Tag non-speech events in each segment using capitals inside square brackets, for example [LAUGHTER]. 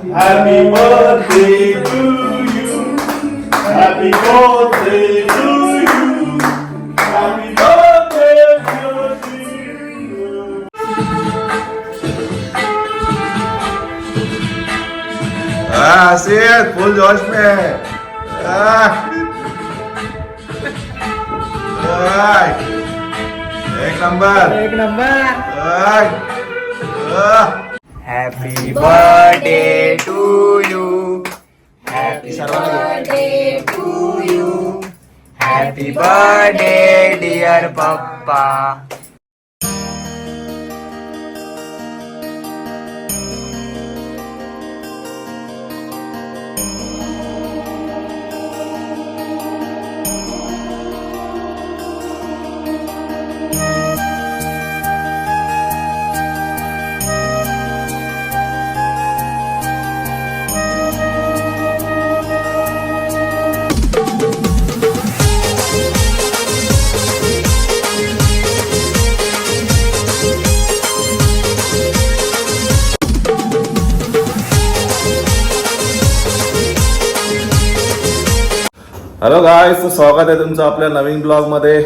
Happy birthday to you. Happy birthday to you. Happy birthday, dear you. हाँ सिर्फ फुल जोश में हाँ। हाँ। एक नंबर एक नंबर हाँ। हाँ। Happy birthday to you happy birthday to you. Happy birthday dear पप्पा Hello guys स्वागत आहे तुमचं आपल्या नवीन ब्लॉगमध्ये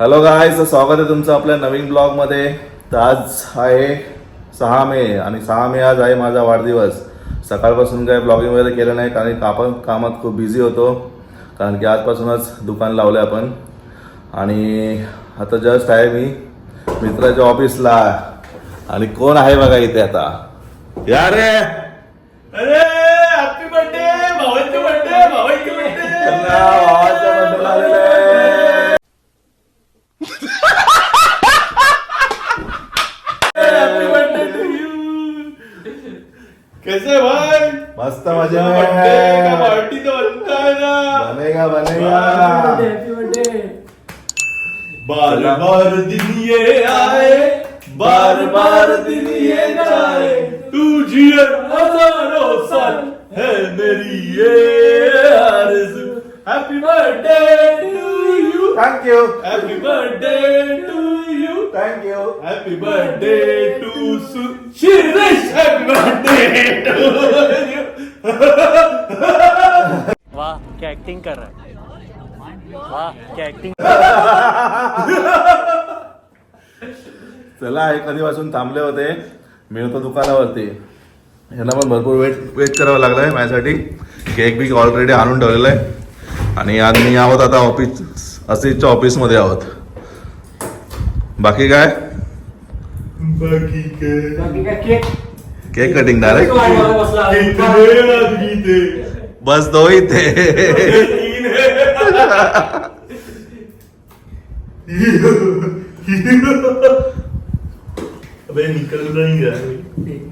हॅलो गायस स्वागत आहे तुमचं आपल्या नवीन ब्लॉगमध्ये तर आज आहे सहा मे आणि सहा मे आज आहे माझा वाढदिवस. सकाळपासून काय ब्लॉगिंग वगैरे केलं नाही कारण आपण कामात खूप बिझी होतो. कारण की आजपासूनच दुकान लावलं आपण. आणि आता जस्ट आहे मी मित्राच्या ऑफिसला आणि कोण आहे बघा इथे आता? या रे! अरे! [LAUGHS] कैसे भाई? मस्त मज़ा का पार्टी तो बनता है ना। बनेगा बनेगा। बार बार दिन ये आए बार बार दिन ये जाए [LAUGHS] चला हे कधीपासून थांबले होते. मी होतो दुकानावरती. ह्यांना पण भरपूर वेट वेट करावं लागलाय माझ्यासाठी. केक बिक ऑलरेडी आणून ठेवलेला आहे. आणि आज मी आहोत आता ऑफिस असितच्या ऑफिसमध्ये आहोत. बाकी काय? बाकी के केक? कटिंग डायरेक्ट बस दो ही थे तीन है अबे निकल नहीं रहा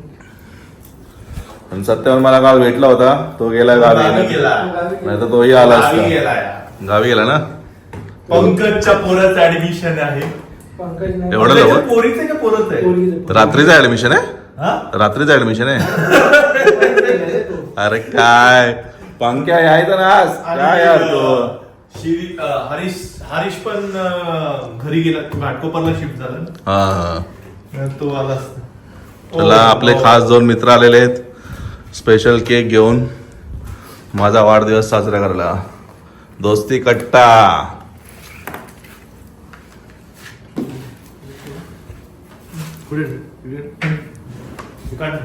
आणि सत्यावर मला काल भेटला होता. तो गेला गावी. नाही तर तोही आला गावी असता. गावी गेला ना? पंकजच्या पोराचं ऍडमिशन आहे. एवढं लवकर पोरीचं का पोरच आहे? रात्रीचं ऍडमिशन आहे? हा? रात्रीचं ऍडमिशन आहे? [LAUGHS] अरे काय? पंख्या यायचं ना आज. काय यार तो. शिरी हरीश हरीश पण घरी गेला. घाटकोपरला शिफ्ट झाला ना. हा हा. तो आला. चला आपले. खास दोन मित्र आलेले आहेत. स्पेशल केक घेऊन माझा वाढदिवस साजरा करायला. दोस्ती कट्टा. पुढे काढ.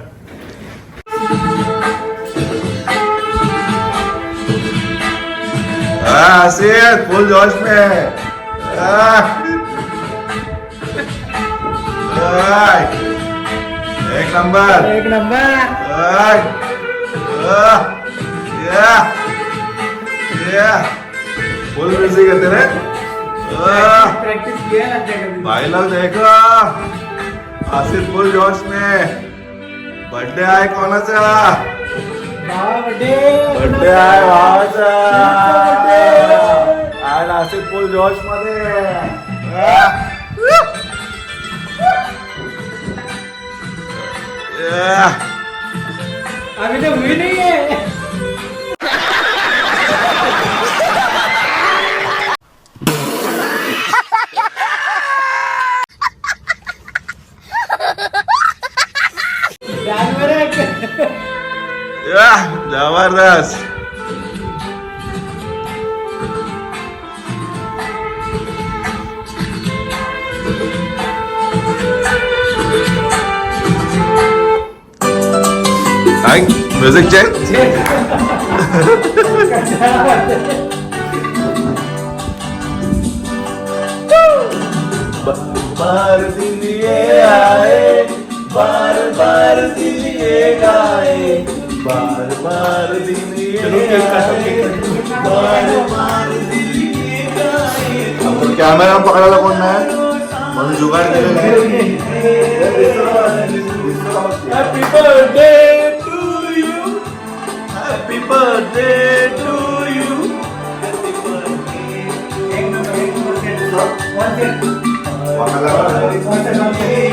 सिर्फ फुल जोश में। एक नंबर एक नंबर फुल म्यूजिक येते रे। प्रॅक्टिस किया कभी भाई लोग देखो आसिफ फुल जोश में बर्थडे आहे कोणाचा बर्थडे आहे भावाचा. आहे नाशिक फुल जोशमध्ये अभी तो हुई नहीं है जबरदस्त काय म्युझिक चेक बार दिन ये आए बार बार दिन ये गाए। बार बार दिन ये आए बार बार दिन ये गाए आपण कॅमेरा पकडायला कोण नाही म्हणून जुगाड केलेलं आहे happy birthday to you happy birthday to you to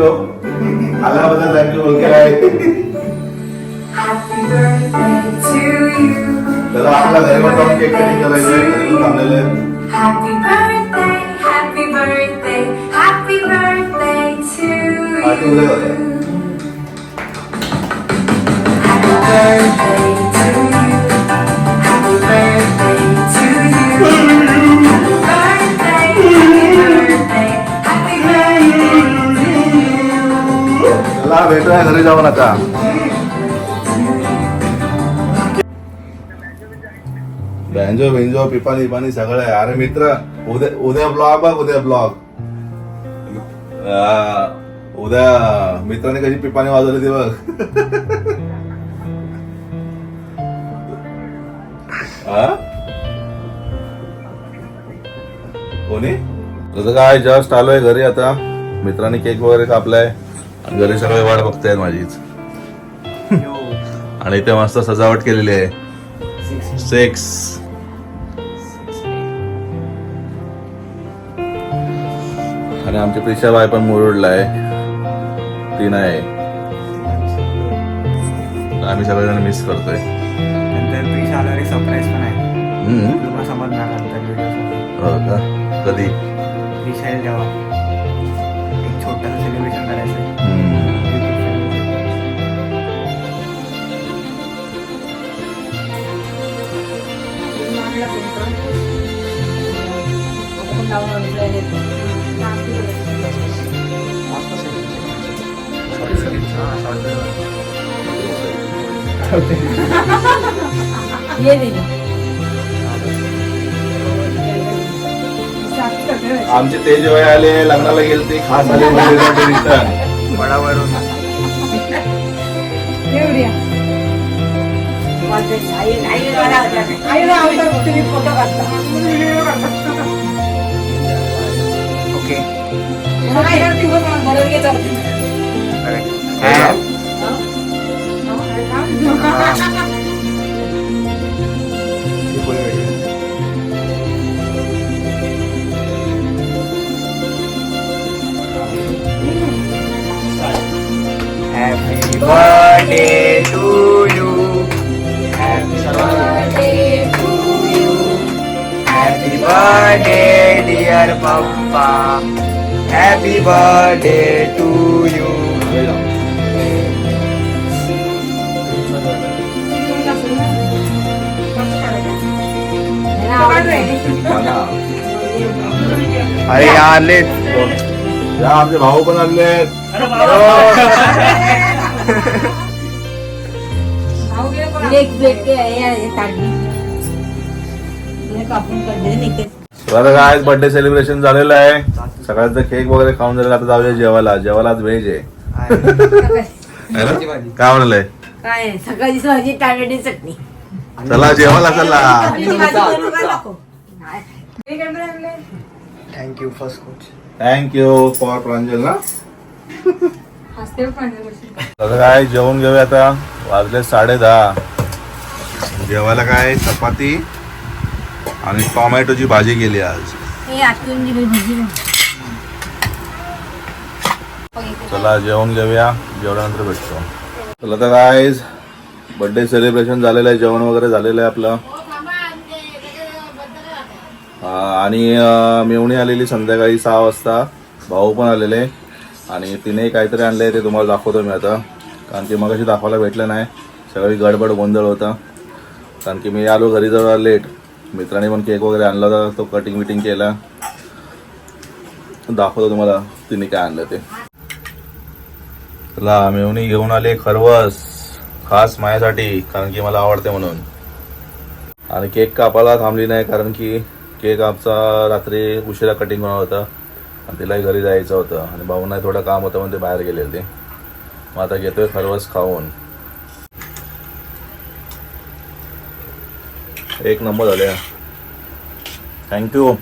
आल्याबद्दल थँक्यू आल्याबद्दल थँक्यू ओळखी आहे Happy birthday to you. तर आपल्याला घरी जाऊन केक कटिंग करायचं आहे घरी पण थांबलेले आहेत. Happy birthday, happy birthday, happy birthday to Party you. उद्या करूया. Happy birthday भेटूया घरी जाऊन आता बँजो बिंजो पिपाणी पिपानी सगळं. आहे अरे मित्र उद्या उद्या ब्लॉग बघ उद्या ब्लॉग उद्या मित्राने कशी पिपाणी वाजवली ती बघ. कोणी? तसं काय जस्ट आलोय घरी आता. मित्रांनी केक वगैरे कापलाय. घरी सगळे वाट बघतायत माझीच. आणि इथे मस्त सजावट केलेली आहे. सिक्स आणि आमची प्रिशा बाय पण मुरुडला आहे ती नाही आम्ही सगळेजण मिस करतोय. सरप्राईज पण आहे हो कधी? ये आमचे ते जेव्हा आले लग्नाला गेले ते खास आले रिटर्न वडावरून 아이는 아무도 목숨이 뻗어갔다. 오케이. 아이랑 그거만 모르게 좀. 그래. 아. 이거 보여요. Happy birthday happy birthday dear papa happy birthday to you अरे आले या आमचे भाऊ पण आले एक भेट के काढली कापून काढले निघते बरं काय बर्थडे सेलिब्रेशन झालेलं आहे. सगळ्यांचं केक वगैरे खाऊन झालेलं आता जाऊया जेवायला. जेवायला आज व्हेज आहे? काय? म्हणाले काय सकाळची भाजी चटणी. चला जेवायला चला. Thank you first coach thank you for Pranjal ना काय जेवण घेऊया आता. वाजले साडे दहा. जेवायला काय? चपाती. आणि टोमॅटोची भाजी केली आज. चला जेवण घेऊया. जेवणानंतर भेटतो. चला तर काय बर्थडे सेलिब्रेशन झालेलं आहे. जेवण वगैरे झालेलं आहे आपलं. आणि मेवणी आलेली संध्याकाळी सहा वाजता. भाऊ पण आलेले. आणि तिने काहीतरी आणलं आहे ते तुम्हाला दाखवतो मी आता. कारण की मग दाखवायला भेटलं नाही. सगळी गडबड गोंधळ होता. कारण की मी आलो घरी जवळ लेट मित्राने पण केक वगैरे आणला होता तो कटिंग विटिंग केला. दाखवतो तुम्हाला तिने काय आणलं ते. ला मेवणी घेऊन आले खरवस खास माझ्यासाठी कारण की मला आवडते म्हणून. आणि केक कापायला थांबली नाही कारण की केक आमचा रात्री उशिरा कटिंग होणार होता. आणि तिलाही घरी जायचं होतं. आणि भाऊंना थोडं काम होतं म्हणून ते बाहेर गेले होते. मग आता घेतोय खरवस खाऊन. एक नंबर झाले थँक्यू